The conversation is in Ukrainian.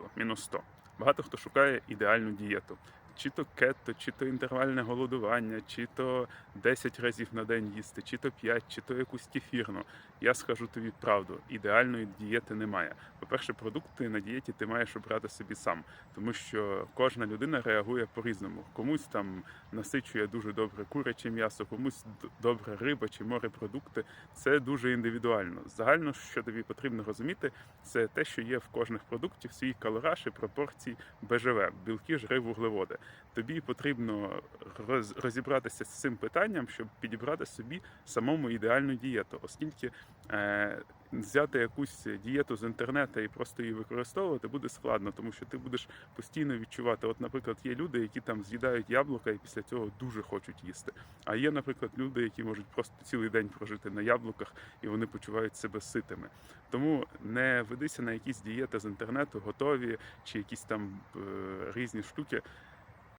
правило, мінус 100. Багато хто шукає ідеальну дієту. Чи то кетто, чи то інтервальне голодування, чи то 10 разів на день їсти, чи то 5, чи то якусь кефірну. Я скажу тобі правду, ідеальної дієти немає. По-перше, продукти на дієті ти маєш обрати собі сам, тому що кожна людина реагує по-різному. Комусь там насичує дуже добре куряче м'ясо, комусь добре риба чи морепродукти. Це дуже індивідуально. Загально, що тобі потрібно розуміти, це те, що є в кожних продуктів свій калораж і пропорції БЖВ, білки, жири, вуглеводи. Тобі потрібно розібратися з цим питанням, щоб підібрати собі самому ідеальну дієту, оскільки е, взяти якусь дієту з інтернету і просто її використовувати буде складно, тому що ти будеш постійно відчувати. От, наприклад, є люди, які там з'їдають яблука і після цього дуже хочуть їсти. А є, наприклад, люди, які можуть просто цілий день прожити на яблуках і вони почувають себе ситими. Тому не ведися на якісь дієти з інтернету, готові чи якісь там е, різні штуки.